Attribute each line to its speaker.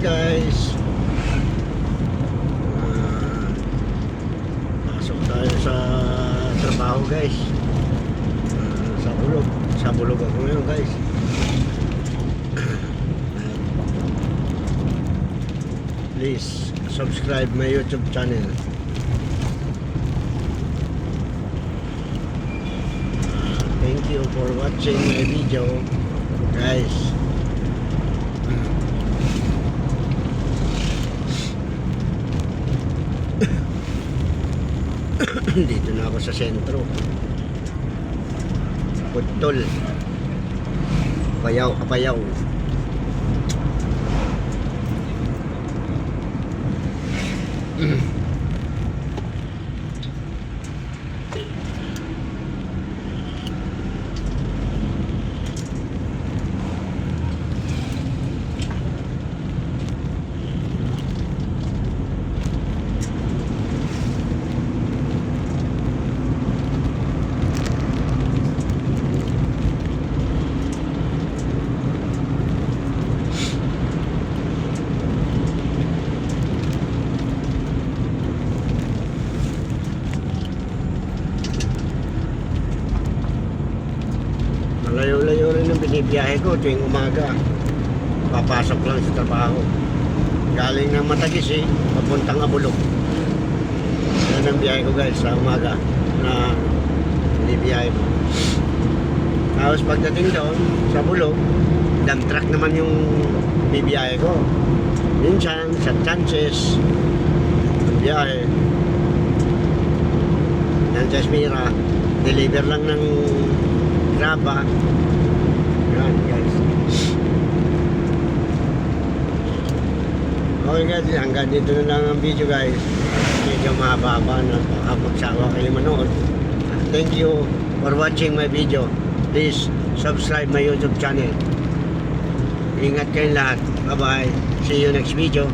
Speaker 1: morning guys. Ah, pasok tayo sa trabaho guys. Ah, sa bulog. Sa bulog ako ngayon guys. Please subscribe my YouTube channel. Ah, thank you for watching my video guys. Dito na ako sa sentro. Putol. Apayaw, apayaw. Malayo-layo rin ang binibiyahe ko tuwing umaga. Papasok lang sa trabaho. Galing ng Matagis eh, papuntang Abulog. Yan ang biyahe ko guys sa umaga na binibiyahe ko. Tapos pagdating doon sa Bulog, dump truck naman yung bibiyahe ko. Minsan, sa chances, biyahe. Nandiyan Mira, deliver lang ng graba. Yan guys. Okay guys, hanggang dito na lang ang video guys. Medyo mahaba-haba na baka magsawa kayo manood. Thank you for watching my video. Please subscribe my YouTube channel. Ingat kayong lahat. Bye-bye. See you next video.